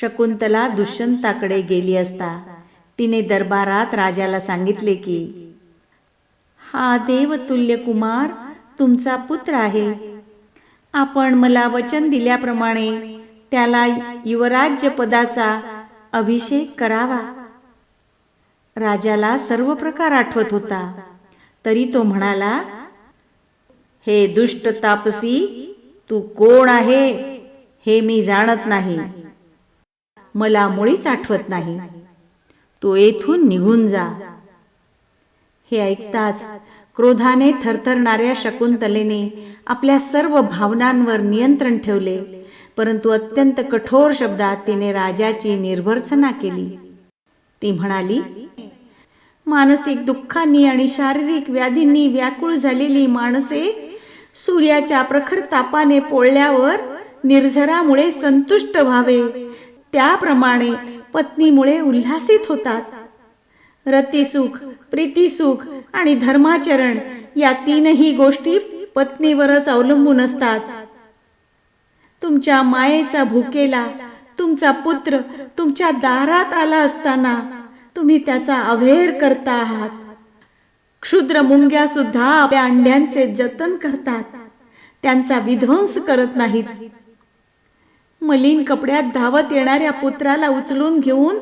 शकुंतला दुष्यंताकडे गेली असता तिने दरबारात राजाला सांगितले की हा देवतुल्य कुमार तुमचा पुत्र आहे. आपण मला वचन दिल्याप्रमाणे त्याला युवराज्य पदाचा अभिषेक करावा. राजाला सर्व प्रकार आठवत होता. तरी तो म्हणाला हे दुष्ट तापसी तू कोण आहे हे मी जाणत नाही. मला मुळीच आठवत नाही. तू येथून निघून जा. हे ऐकताच क्रोधाने थरथरणाऱ्या शकुंतलेने आपल्या सर्व भावनांवर नियंत्रण ठेवले परंतु अत्यंत कठोर शब्दात तिने राजाची निर्भर्सना केली. ती म्हणाली मानसिक दुःखांनी आणि शारीरिक व्याधींनी व्याकुळ झालेली माणसे सूर्याच्या प्रखर तापाने पोळल्यावर निर्झरामुळे संतुष्ट व्हावे त्याप्रमाणे पत्नीमुळे उल्हासित होतात. रतिसुख प्रीतीसुख आणि धर्माचरण या तीनही गोष्टी पत्नीवरच अवलंबून असतात. तुमच्या मायेचा भुकेला तुमचा पुत्र तुमच्या दारात आला असताना तुम्ही त्याचा अवेर करता आहात. क्षुद्र मुंग्या सुद्धा आपल्या अंड्यांचे जतन करतात. त्यांचा विध्वंस करत नाहीत. मलिन कपड्यात धावत येणाऱ्या पुत्राला उचलून घेऊन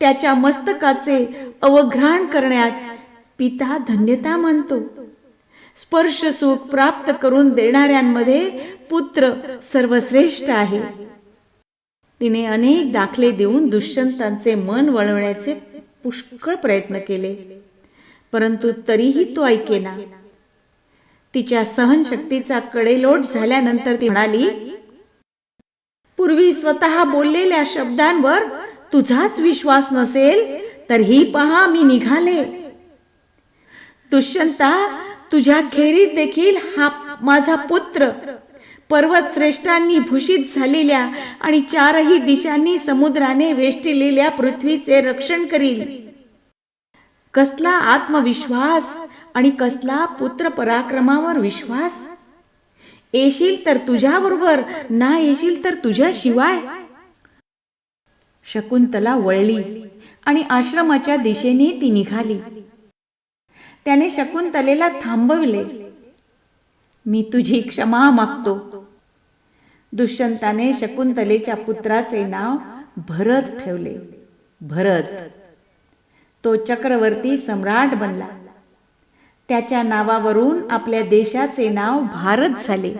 त्याच्या मस्तकाचे अवघ्राण करण्यात पिता धन्यता मानतो. स्पर्श सुख प्राप्त करून देणाऱ्यांमध्ये पुत्र सर्वश्रेष्ठ आहे. तिने अनेक दाखले देऊन दुष्यंतांचे मन वळवण्याचे पुष्कळ प्रयत्न केले. परंतु तरीही तो ऐकेना. तिच्या सहनशक्तीचा कडेलोट झाल्यानंतर ती म्हणाली पूर्वी स्वतः बोललेल्या शब्दांवर तुझाच विश्वास नसेल तर ही पहा मी निघाले. दुष्यंता तुझ्या खेरीज देखील हा माझा पुत्र. पर्वत श्रेष्ठांनी भूषित झालेल्या आणि चारही दिशांनी समुद्राने वेष्टिलेल्या पृथ्वीचे रक्षण करील. कसला आत्मविश्वास आणि कसला पुत्र पराक्रमावर विश्वास? येशील तर तुझ्याबरोबर ना येशील तर तुझ्याशिवाय. शकुंतला वळली आणि आश्रमाच्या दिशेने ती निघाली. त्याने शकुंतलेला थांबविले. मी तुझी क्षमा मागतो. दुष्यंताने शकुंतलेच्या पुत्राचे नाव भरत ठेवले. भरत. तो चक्रवर्ती सम्राट बनला. त्याच्या नावावरून आपल्या देशाचे नाव भारत झाले.